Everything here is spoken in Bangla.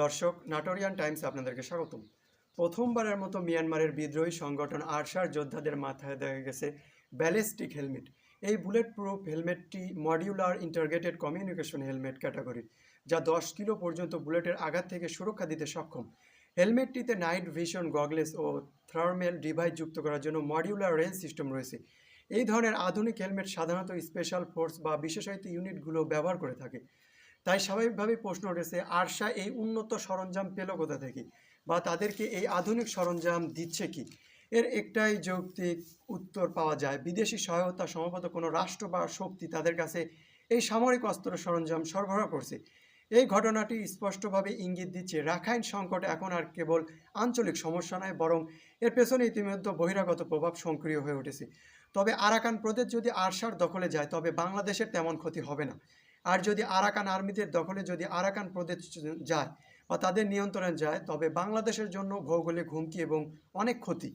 দর্শক, নাটোরিয়ান টাইমস আপনাদেরকে স্বাগতম। প্রথমবারের মতো মিয়ানমারের বিদ্রোহী সংগঠন আরশার যোদ্ধাদের মাথায় দেখা গেছে ব্যালিস্টিক হেলমেট। এই bullet proof হেলমেটটি modular integrated communication helmet category, যা দশ কিলো পর্যন্ত বুলেটের আঘাত থেকে সুরক্ষা দিতে সক্ষম। হেলমেটটিতে নাইট ভিশন, গগলেস ও থার্মেল ডিভাইস যুক্ত করার জন্য মডিউলার রেঞ্জ সিস্টেম রয়েছে। এই ধরনের আধুনিক হেলমেট সাধারণত স্পেশাল ফোর্স বা বিশেষায়িত ইউনিটগুলো ব্যবহার করে থাকে। তাই স্বাভাবিকভাবেই প্রশ্ন উঠেছে, আরশা এই উন্নত সরঞ্জাম পেল কোথা থেকে? বা তাদেরকে এই আধুনিক সরঞ্জাম দিচ্ছে কি? এর একটাই যৌক্তিক উত্তর পাওয়া যায়, বিদেশি সহায়তা সম্ভবত কোনো রাষ্ট্র বা শক্তি তাদের কাছে এই সামরিক অস্ত্র সরঞ্জাম সরবরাহ করছে। এই ঘটনাটি স্পষ্টভাবে ইঙ্গিত দিচ্ছে, রাখাইন সংকট এখন আর কেবল আঞ্চলিক সমস্যা নয়, বরং এর পেছনে ইতিমধ্যে বহিরাগত প্রভাব সক্রিয় হয়ে উঠেছে। তবে আরাকান প্রদেশ যদি আরশার দখলে যায়, তবে বাংলাদেশের তেমন ক্ষতি হবে না। আর যদি আরাকান আর্মিদের দখলে যদি আরাকান প্রদেশ যায় বা তাদের নিয়ন্ত্রণে যায়, তবে বাংলাদেশের জন্য ভৌগোলিক হুমকি এবং অনেক ক্ষতি।